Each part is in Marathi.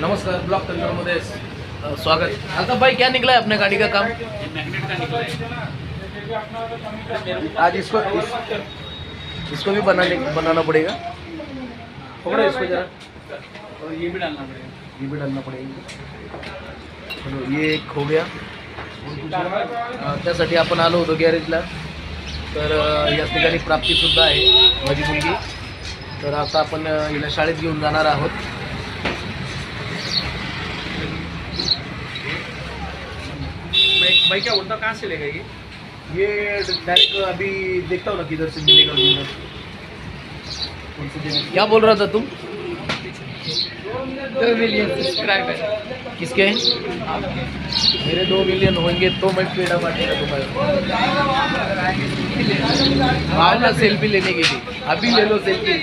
नमस्कार ब्लॉक कंट्रोलमध्ये स्वागत. आता भाई क्या निकला है अपने गाड़ी का काम? मैग्नेट का निकला है आज इसको इस, इसको भी बनाने बनाना पड़ेगा? पकड़ो इसको जरा। और ये भी डालना पड़ेगा। ये भी डालना पडेल चलो ये एक हो गया। त्यासाठी आपण आलो होतो गॅरेजला. तर या ठिकाणी प्राप्तीसुद्धा आहे माझी मुलगी. तर आता आपण हिला शाळेत घेऊन जाणार आहोत. भाई भाई क्या बोलता कहाँ से लेगा ये ये डायरेक्ट अभी देखता हूँ ना किधर से मिलेगा किधर कौन से क्या बोल रहा था तुम? दो मिलियन सब्सक्राइबर किसके? मेरे दो मिलियन होंगे तो मैं पेड़ा बांटेगा तुम्हारे आओ ना सेल्फी लेने के लिए। अभी ले लो सेल्फी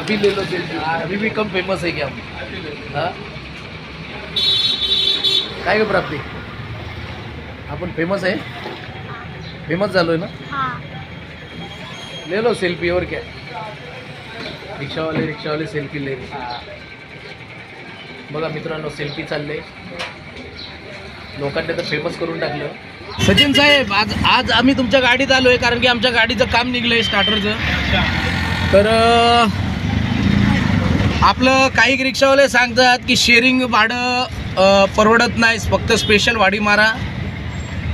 अभी ले लो सेल्फी अभी भी कम फ़ेमस है क्या? हम हाँ। काय ग प्राप्ती? आपण फेमस आहे. फेमस झालोय ना? ले लो सेल्फी और क्या? रिक्षा वाले रिक्षा वाले सेल्फी ले बघा मित्रांनो सेल्फी चालले लोकांनी तर फेमस करून टाकलं. सचिन साहेब आज आज आम्ही तुमच्या गाडीत आलोय कारण की आमच्या गाडीचं काम निघलंय स्टार्टरचं तर आपलं काही रिक्षावाले सांगतात की शेअरिंग भाडं परवडत नाही. फक्त स्पेशल भाडी मारा.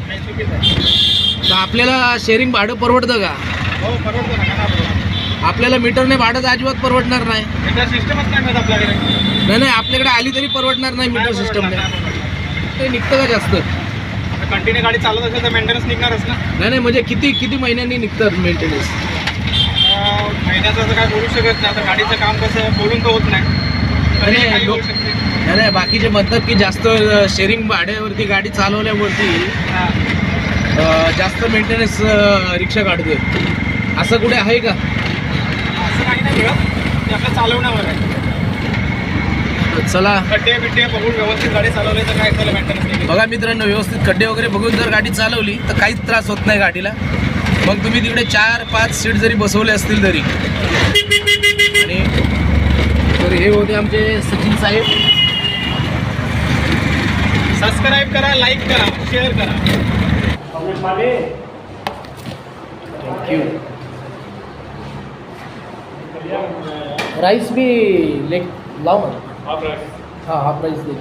तर आपल्याला शेअरिंग भाडं परवडतं का? हो परवडतो ना का परवडतो? आपल्याला मीटरने भाडं तर अजिबात परवडणार नाही. मीटर सिस्टमच नाही मिळत आपल्याकडे. नाही नाही आपल्याकडे आली तरी परवडणार नाही मीटर सिस्टमने ते निघतं का जास्त? कंटिन्यू गाडी चालत असेल तर मेंटेनन्स निघणारच ना. नाही नाही म्हणजे किती किती महिन्यांनी निघतात मेंटेनन्स महिन्याचं असं काय बोलू शकत नाही. आता गाडीचं काम कसं बोलून तर होत नाही. लोक- शकते नाही नाही बाकीचे म्हणतात की जास्त शेअरिंग भाड्यावरती गाडी चालवल्यावरती जास्त मेंटेनन्स रिक्षा काढते असं कुठे आहे का? असं काही नाही मिळत ते आपल्या चालवण्यावर आहे. चला. खड्डे बिड्डे बघून व्यवस्थित गाडी चालवली तर काय त्याला मेंटेनन्स बघा मित्रांनो व्यवस्थित खड्डे वगैरे बघून जर गाडी चालवली तर काहीच त्रास होत नाही गाडीला. मग तुम्ही तिकडे चार पाच सीट जरी बसवले असतील तरी. आणि तर हे होते आमचे सचिन साहेब. सबस्क्राईब करा लाईक करा शेअर करा. थँक्यू राईस भी ले लाव ना. हां हाफ राईस दे.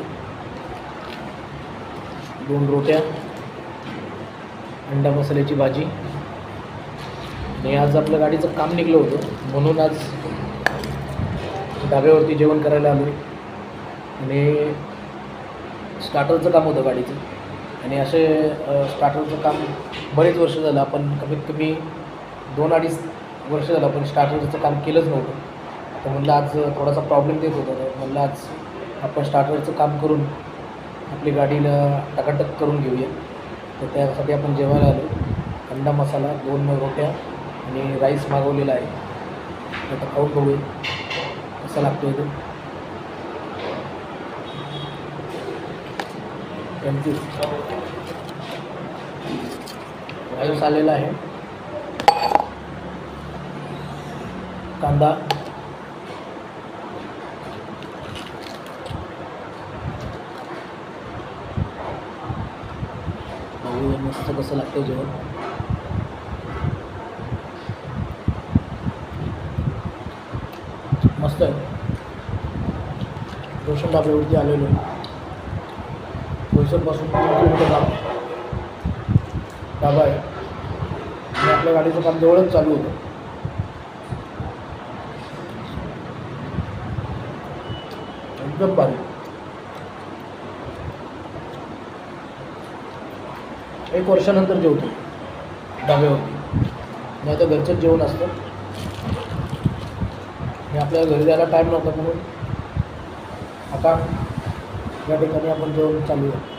दोन रोट्या. अंडा मसाल्याची भाजी. आणि आज आपल्या गाडीचं काम निघलं होतं. म्हणून आज धाब्यावरती जेवण करायला आलो आणि स्टार्टरचं काम होतं गाडीचं. आणि असे स्टार्टरचं काम बरेच वर्ष झालं. आपण कमीत कमी दोन अडीच वर्ष झालं आपण स्टार्टरचं काम केलंच नव्हतं. तर म्हणलं आज थोडासा प्रॉब्लेम देत होता. तर म्हणलं आज आपण स्टार्टरचं काम करून आपली गाडीला टकाटक करून घेऊया. तर त्यासाठी आपण जेवायला आलो. अंडा मसाला दोन रोट्या आणि राईस मागवलेला आहे. आता खाऊन बघूया. कसा लागतो तो. थँक्यू राईस आलेला आहे. कांदा. मस्त कसं लागतं जेवण? मस्त आहे. रोशन ढाब्यावरती आलेलो आहे. तीन किलोमीटर लांब ढाबा आहे. आणि आपल्या गाडीचं काम जवळच चालू होतं. एकदम भारी. एक वर्षानंतर जेवतो. ढाब्यावरती नाही तर घरचंच जेवण असतं. आणि आपल्याला घरी जायला टाईम नव्हता म्हणून. आता या ठिकाणी आपण जेवण चालू आहे.